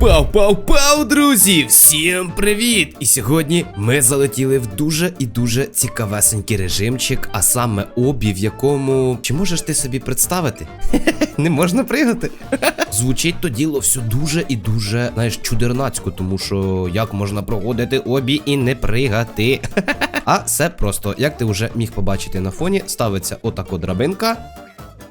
Пау-пау-пау, друзі! Всім привіт! І сьогодні ми залетіли в дуже і дуже цікавесенький режимчик, а саме обі, в якому. Чи можеш ти собі представити? Не можна пригати. Звучить то діло все дуже і дуже, знаєш, чудернацько, тому що як можна проходити обі і не пригати. А все просто, як ти вже міг побачити на фоні, ставиться отако драбинка.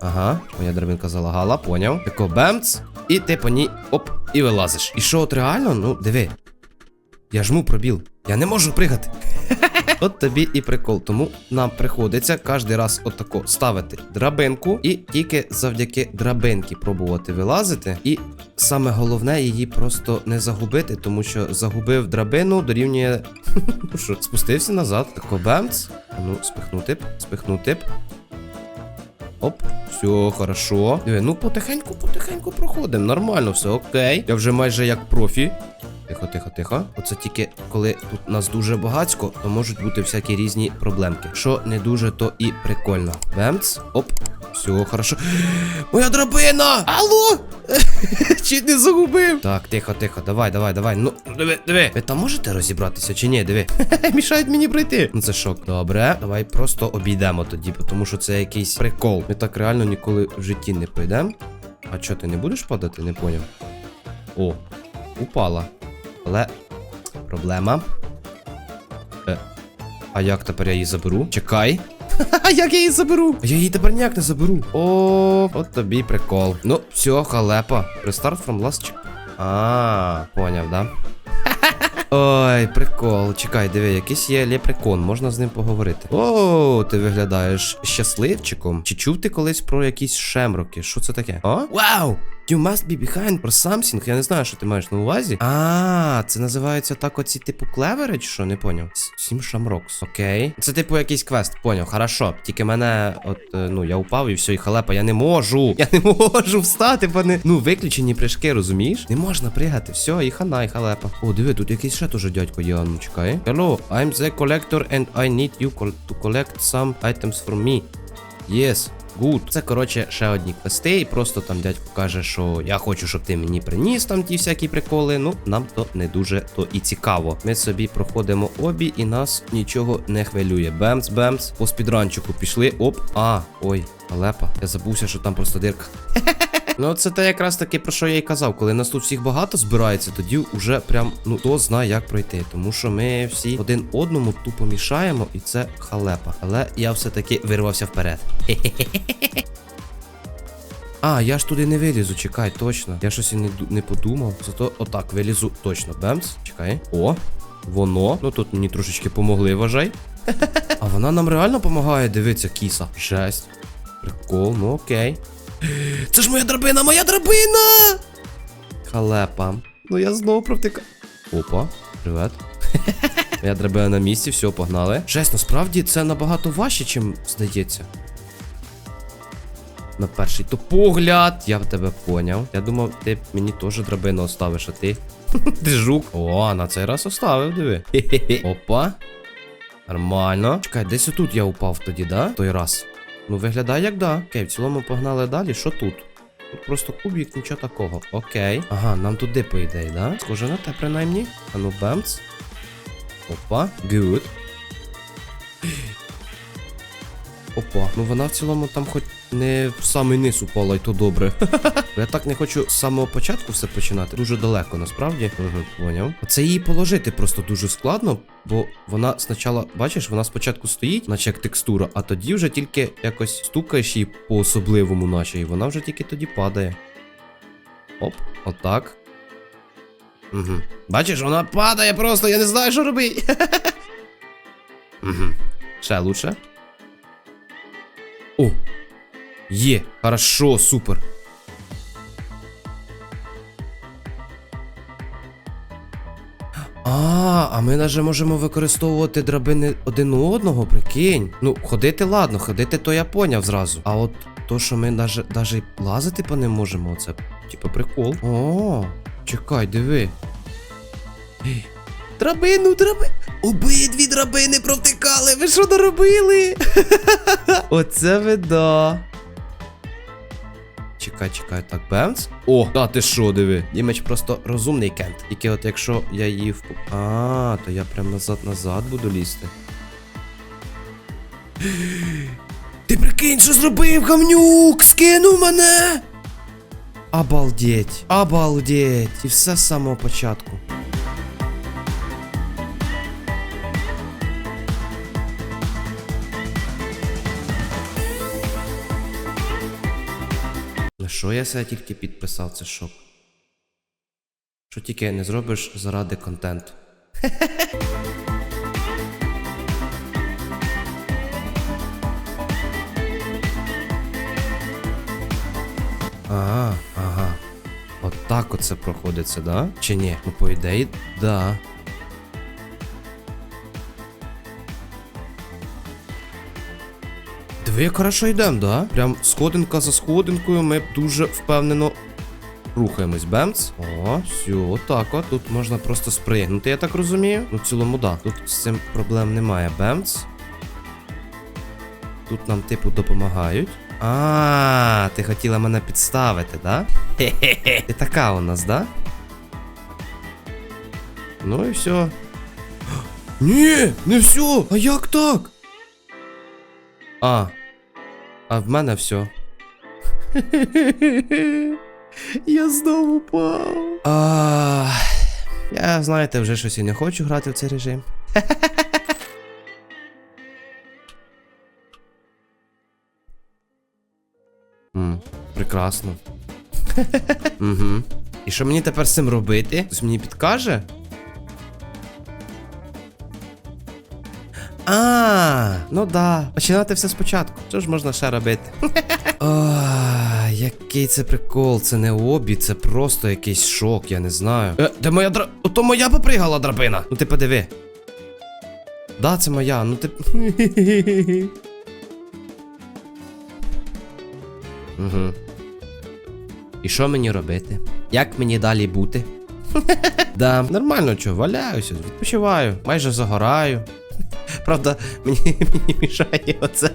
Ага, моя драбинка залагала, поняв. Тако бемц, і ти по ній оп, і вилазиш. І що от реально? Ну, диви. Я жму пробіл. Я не можу пригати. От тобі і прикол. Тому нам приходиться кожен раз отако ставити драбинку і тільки завдяки драбинки пробувати вилазити. І саме головне її просто не загубити, тому що загубив драбину, дорівнює. Ну що, спустився назад, тако бемц. Ну, спихнути б, спихнути б. Оп, все, хорошо. Диви, ну потихеньку, потихеньку проходимо. Нормально, все окей. Я вже майже як профі. Тихо, тихо, тихо. Оце тільки коли тут нас дуже багацько, то можуть бути всякі різні проблемки. Що не дуже, то і прикольно. Бемц. Оп. Все, хорошо. Моя драбина! Алло! Чуть не загубив. Так, тихо, тихо, давай, давай, давай. Ну, диви, диви. Ви там можете розібратися чи ні? Диви. Мішають мені пройти. Ну це шок. Добре, давай просто обійдемо тоді, тому що це якийсь прикол. Ми так реально ніколи в житті не пройдемо. А що, ти не будеш падати? Не поняв. О, упала. Але проблема. Е, а як тепер я її заберу? Чекай. А як я її заберу? Я її тепер ніяк не заберу. О, от тобі прикол. Ну, все, халепа. Restart from last check. А, поняв, да? Ой, прикол. Чекай, диви, якийсь є лепрекон, можна з ним поговорити. О, ти виглядаєш щасливчиком. Чи чув ти колись про якісь шемроки? Що це таке? А? Вау! You must be behind for something. Я не знаю, що ти маєш на увазі. А, це називається так оці типу клевери, чи що? Не поняв. Сім шамрокс. Окей. Це типу якийсь квест, поняв. Хорошо. Тільки мене, от, е, ну, я упав і все, і халепа, я не можу. Я не можу встати, вони. Ну, виключені прыжки, розумієш? Не можна пригати. Все, і хана, і халепа. О, диви, тут якийсь ще теж дядько є, ну чекай. Hello, I'm the collector and I need you to collect some items from me. Yes. Good. Це коротше ще одні квести, і просто там дядько каже, що я хочу, щоб ти мені приніс там ті всякі приколи. Ну, нам то не дуже то і цікаво. Ми собі проходимо обі, і нас нічого не хвилює. Бемц, бемц. По спідранчику пішли. Оп. А, ой, алепа, Я забувся, що там просто дирка. Ну, це те якраз таки про що я й казав. Коли нас тут всіх багато збирається, тоді вже прям ну хто знає, як пройти. Тому що ми всі один одному тупо мішаємо, і це халепа. Але я все-таки вирвався вперед. А, я ж туди не вилізу, чекай, точно. Я щось і не, не подумав. Зато отак вилізу точно. Бемс, чекай. О, воно. Ну тут мені трошечки помогли, вважай. А вона нам реально допомагає, дивиться, кіса. Жесть. Прикол, ну окей. Це ж моя драбина, моя драбина! Халепа. Ну я знову провтика. Опа, привет. Моя драбина на місці, все, погнали. Жесть, насправді це набагато важче, чим здається. На перший то погляд. Я б тебе поняв. Я думав, ти мені теж драбину оставиш, а ти. Ти жук. О, на цей раз оставив, диви. Опа. Нормально. Чекай, десь отут я упав тоді, да? Той раз. Ну, виглядає як да. Окей, в цілому погнали далі. Що тут? Тут просто кубік, нічого такого. Окей. Ага, нам туди, по ідеї, да? Схоже на те, принаймні. А ну, бемц. Опа, гуд. Опа, ну вона в цілому там хоч не в самий низ упала, і то добре. Я так не хочу з самого початку все починати. Дуже далеко, насправді. Угу, поняв. Це її положити просто дуже складно, бо вона спочатку, бачиш, вона спочатку стоїть, наче як текстура, а тоді вже тільки якось стукаєш її по-особливому, наче, і вона вже тільки тоді падає. Оп, отак. Угу. Бачиш, вона падає просто, я не знаю, що робити. Угу. Ще лучше. Є, хорошо, супер. А, а ми навіть можемо використовувати драбини один у одного, прикинь. Ну, ходити, ладно, ходити, то я поняв зразу. А от то, що ми навіть, лазити по ним можемо, це типа прикол. О, чекай, диви. Драбину, драбину. Обидві драбини провтикали. Ви що наробили? Оце ви да. Чекай, чекай, так, бемц. О, та ти що, диви. Дімеч просто розумний кент. Тільки от якщо я її в... А, то я прям назад-назад буду лізти. Ти прикинь, що зробив гамнюк? Скинув мене. Обалдеть, обалдеть. І все з самого початку. Що я себе тільки підписав, це шок. Що тільки не зробиш заради контенту. Ага, ага. От оце проходиться, да? Чи ні? Ну, по ідеї, да. Диви, як хорошо йдемо, да? Прям сходинка за сходинкою ми дуже впевнено рухаємось. Бемц. О, все, отак от. Тут можна просто спригнути, я так розумію. Ну, в цілому, да. Тут з цим проблем немає. Бемц. Тут нам, типу, допомагають. А, ти хотіла мене підставити, да? Хе-хе-хе. Ти така у нас, да? Ну і все. Ні, не все. А як так? А. А в мене все. Я знову упав. А, я, знаєте, вже щось і не хочу грати в цей режим. М, прекрасно. Угу. І що мені тепер з цим робити? Хтось мені підкаже? А, ну да. Починати все спочатку. Що ж можна ще робити? А, який це прикол, це не обі, це просто якийсь шок, я не знаю. Е, де моя дра. Ото моя попригала драбина. Ну ти подиви. Да, це моя, ну ти. Угу. І що мені робити? Як мені далі бути? да, нормально, чого, валяюся, відпочиваю, майже загораю. Правда, мені, мені мішає оце.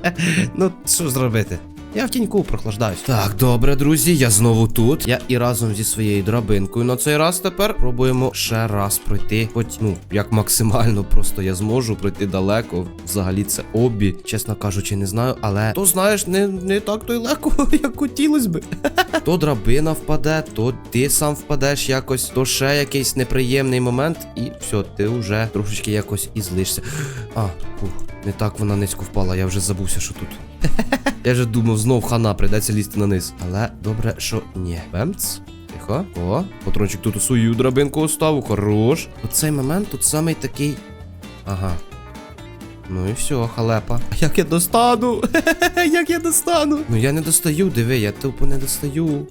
Ну, що зробити? Я в тіньку прохлаждаюсь. Так, добре, друзі, я знову тут. Я і разом зі своєю драбинкою на цей раз тепер пробуємо ще раз пройти. Хоч, ну, як максимально просто я зможу пройти далеко. Взагалі це обі, чесно кажучи, не знаю. Але то знаєш, не, не так то й легко, як хотілось би. то драбина впаде, то ти сам впадеш якось, то ще якийсь неприємний момент, і все, ти вже трошечки якось і злишся. А, фух, не так вона низько впала, я вже забувся, що тут. Я вже думав, знов хана прийдеться лізти на низ. Але добре, що ні. Бемц. Тихо. О, патрончик тут у свою драбинку оставив. Хорош. Оцей момент тут самий такий. Ага. Ну і все, халепа. А як я достану? як я достану? Ну я не достаю, диви, я тупо не достаю.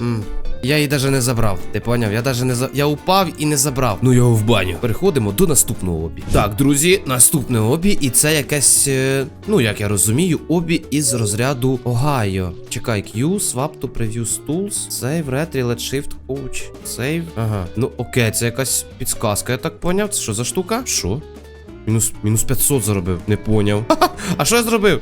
М. Я її даже не забрав. Ти поняв? Я даже не за. Я упав і не забрав. Ну його в баню. Переходимо до наступного обі. Так, друзі, наступне обі, і це якесь. е, Ну, як я розумію, обі із розряду Огайо. Чекай, Q, swap to preview tools, save, red, relate shift, coach, save. Ага. Ну окей, це якась підсказка, я так поняв. Це що за штука? Що? Мінус, мінус 500 заробив. Не поняв. А що я зробив?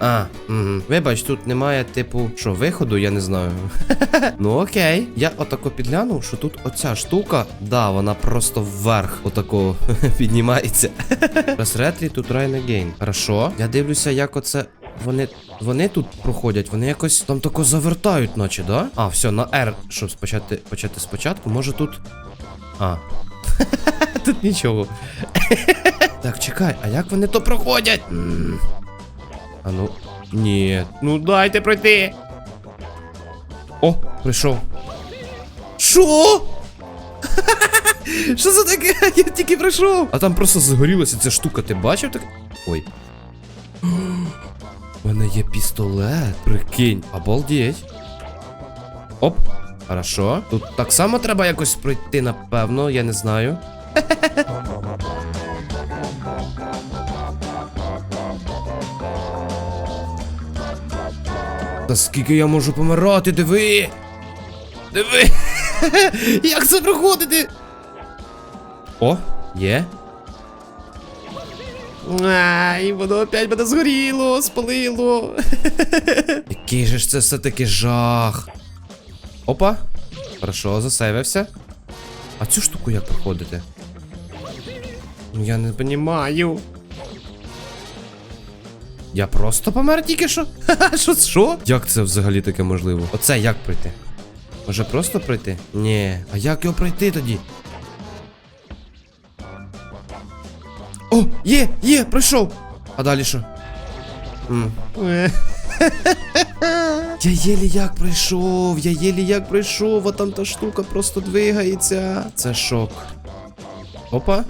А, угу. Вибач, тут немає, типу, що, виходу, я не знаю. ну окей. Я отако підглянув, що тут оця штука, да, вона просто вверх отако піднімається. Retrі тут try again. Хорошо. Я дивлюся, як оце. Вони. Вони тут проходять, вони якось там тако завертають, наче, да? А, все, на R, щоб спочати, почати спочатку, може тут. А. тут нічого. так, чекай, а як вони то проходять? А ну. Ні. Ну дайте пройти. О, прийшов. Що? Що за таке? Я тільки прийшов. А там просто загорілася ця штука, ти бачив так? Ой. У мене є пістолет. Прикинь, обалдеть. Оп. Хорошо. Тут так само треба якось пройти, напевно, я не знаю. Та скільки я можу помирати, диви! Диви! Як це проходити? О, є. Ай, воно опять мене згоріло, спалило. Який же ж це все-таки жах. Опа. Хорошо, засейвився. А цю штуку як проходити? Я не понімаю. Я просто помер тільки що? Ха-ха, що? Що? Як це взагалі таке можливо? Оце як пройти? Може просто пройти? Ні. А як його пройти тоді? О, є, є, пройшов. А далі що? Я єлі як пройшов, я єлі як пройшов, а там та штука просто двигається. Це шок. Опа.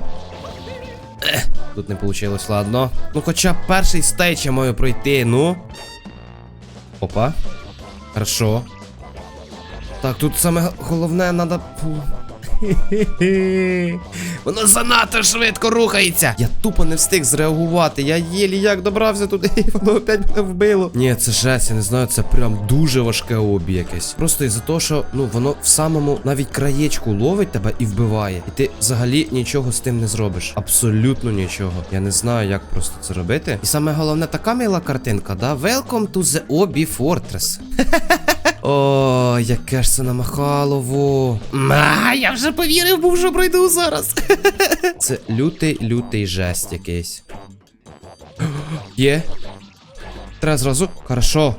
Ех, тут не вийшло, ладно. Ну хоча б перший стейдж я маю пройти, ну. Опа. Хорошо. Так, тут саме головне надо. Воно занадто швидко рухається. Я тупо не встиг зреагувати. Я єлі як добрався туди, і воно опять мене вбило. Ні, це жесть, я не знаю, це прям дуже важке обі якесь. Просто із-за того, що ну воно в самому навіть краєчку ловить тебе і вбиває. І ти взагалі нічого з тим не зробиш. Абсолютно нічого. Я не знаю, як просто це робити. І саме головне така мила картинка, да? Welcome to the Obby Fortress. О, яке ж це намахалово. А, я вже повірив, був, що пройду зараз. Це лютий, лютий жесть якийсь. Є. Треба зразу. Хорошо.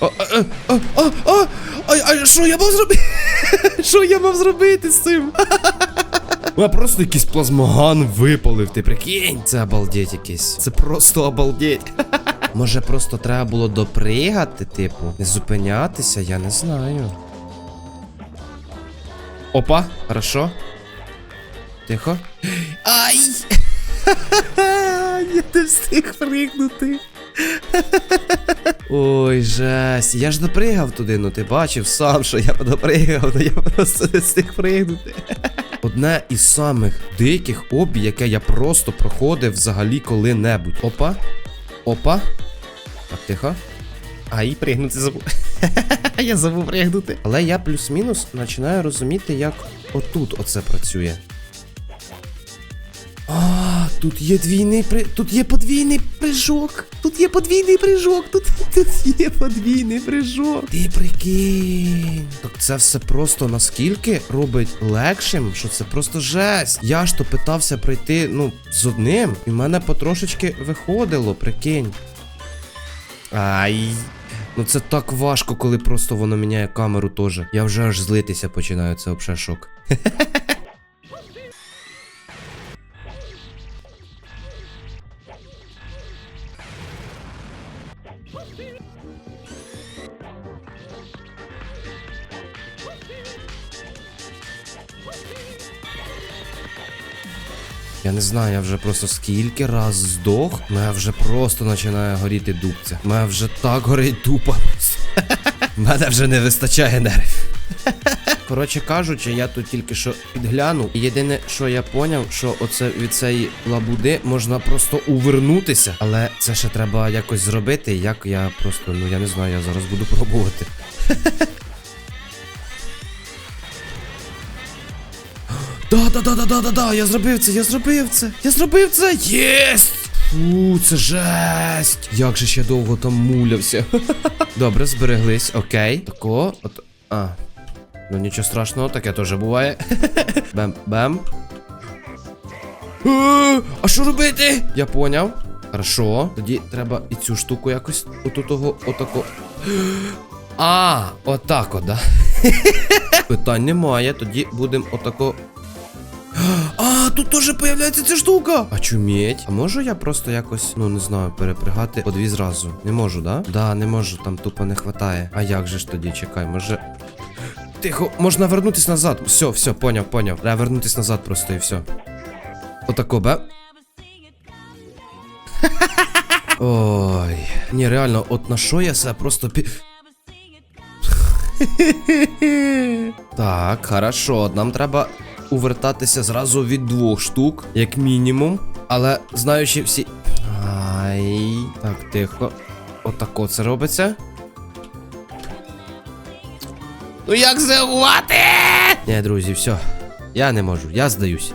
О, о, о, о, о, а, а що я мав зробити? Що я мав зробити з цим? Я просто якийсь плазмоган випалив, ти прикинь. Це обалдеть якийсь. Це просто обалдеть. Може просто треба було допригати, типу, не зупинятися, я не знаю. Опа, хорошо. Тихо. Ай! Я не встиг пригнути. Ой, жесть. Я ж допригав туди, ну ти бачив сам, що я допригав, ну я просто не встиг пригнути. Одне із самих диких обі, яке я просто проходив взагалі коли-небудь. Опа. Опа. Так, тихо. А і пригнути забув. я забув пригнути. Але я плюс-мінус починаю розуміти, як отут оце працює. А, тут є двійний при. Тут є подвійний прыжок. Тут є подвійний прыжок. Тут, тут є подвійний прыжок. Ти прикинь. Так це все просто наскільки робить легшим, що це просто жесть. Я ж то питався пройти, ну, з одним, і в мене потрошечки виходило, прикинь. Ай. Ну це так важко, коли просто воно міняє камеру теж. Я вже аж злитися починаю, це взагалі шок. Я не знаю, я вже просто скільки раз здох, мене вже просто починає горіти дубця. Мене вже так горить дупа. Мене вже не вистачає нервів. Коротше кажучи, я тут тільки що підглянув. Єдине, що я поняв, що оце від цієї лабуди можна просто увернутися. Але це ще треба якось зробити. Як я просто, ну я не знаю, я зараз буду пробувати. Да, да, да, да, да, да, я зробив це, я зробив це, я зробив це. Єсть! Фу, це жесть! Як же ще довго там мулявся. Добре, збереглись, окей. Тако, от. А. Ну нічого страшного, таке теж буває. Бем, бем. Е, А що робити? Я поняв. Хорошо. Тоді треба і цю штуку якось оту того, отако. А, отак от, да. Питань немає, тоді будемо отако. Тут теж появляється ця штука. А чуміть. А можу я просто якось, ну не знаю, перепрягати по дві зразу? Не можу, да? Да, не можу, там тупо не хватає. А як же ж тоді? Чекай, може. Тихо, можна вернутись назад. Все, все, поняв, поняв. Треба вернутись назад просто і все. Отако, бе. Ой. Ні, реально, от на що я себе просто пі. Так, хорошо. Нам треба увертатися зразу від двох штук, як мінімум. Але знаючи всі. Ай. Так, тихо. Отако це робиться. Ну як зреагувати? Ні, друзі, все. Я не можу, я здаюся.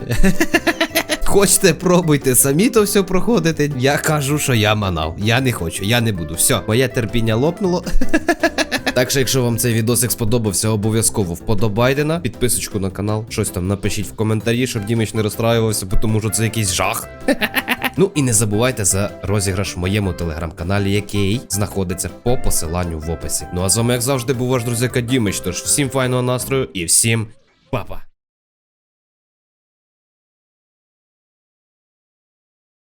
Хочете, пробуйте, самі то все проходите. Я кажу, що я манав. Я не хочу, я не буду. Все, моє терпіння лопнуло. Так що, якщо вам цей відосик сподобався, обов'язково вподобайте на підписочку на канал. Щось там напишіть в коментарі, щоб Дімич не розстраювався, тому що це якийсь жах. Ну і не забувайте за розіграш в моєму телеграм-каналі, який знаходиться по посиланню в описі. Ну а з вами, як завжди, був ваш друзяка Дімич. Тож всім файного настрою і всім па-па.